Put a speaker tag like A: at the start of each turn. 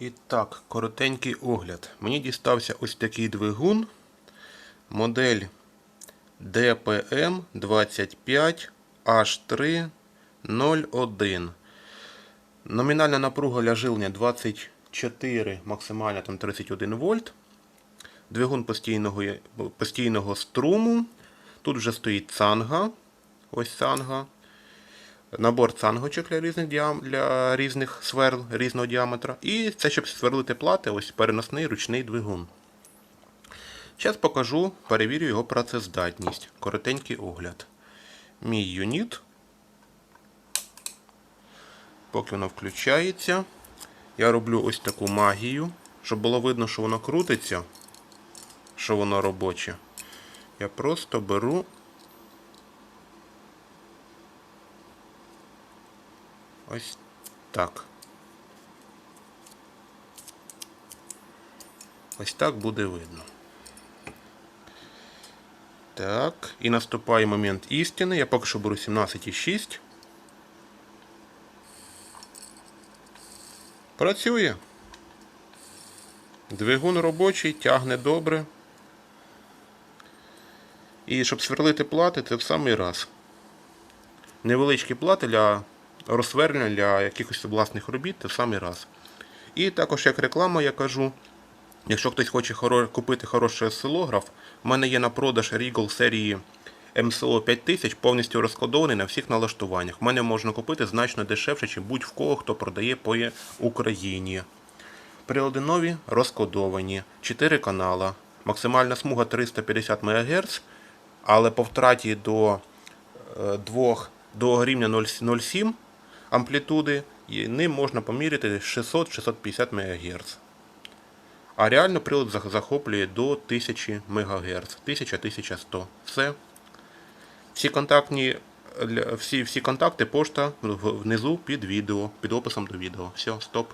A: І так, коротенький огляд. Мені дістався ось такий двигун. Модель DPM 25H301. Номінальна напруга для жилення 24, максимальна там 31 вольт. Двигун постійного, постійного струму. Тут вже стоїть цанга. Ось цанга. Набор цангочок для різних, діам... для різних сверл різного діаметра. І це, щоб сверлити плати, ось переносний ручний двигун. Зараз покажу, перевірю його працездатність. Коротенький огляд. Мій юніт. Поки воно включається. Я роблю ось таку магію, щоб було видно, що воно крутиться, що воно робоче. Я просто беру Ось так. Ось так буде видно. Так, і наступає момент істини. Я поки що беру 17,6. Працює. Двигун робочий, тягне добре. І щоб сверлити плати, це в самий раз. Невеличкі плати для розсверлення для якихось власних робіт, в самий раз. І також як реклама я кажу, якщо хтось хоче купити хороший осцилограф, в мене є на продаж Regal серії MSO 5000 повністю розкодований на всіх налаштуваннях. В мене можна купити значно дешевше, ніж будь-в кого, хто продає по Україні. Прилади нові розкодовані, 4 канала, максимальна смуга 350 МГц, але по втраті до 2 до рівня 0,7 амплітуди і ним можна поміряти 600-650 МГц. А реально прилад захоплює до 1000 МГц, 1000-1100. Все. Всі контактні всі, всі контакти, пошта внизу під відео, під описом до відео. Все, стоп.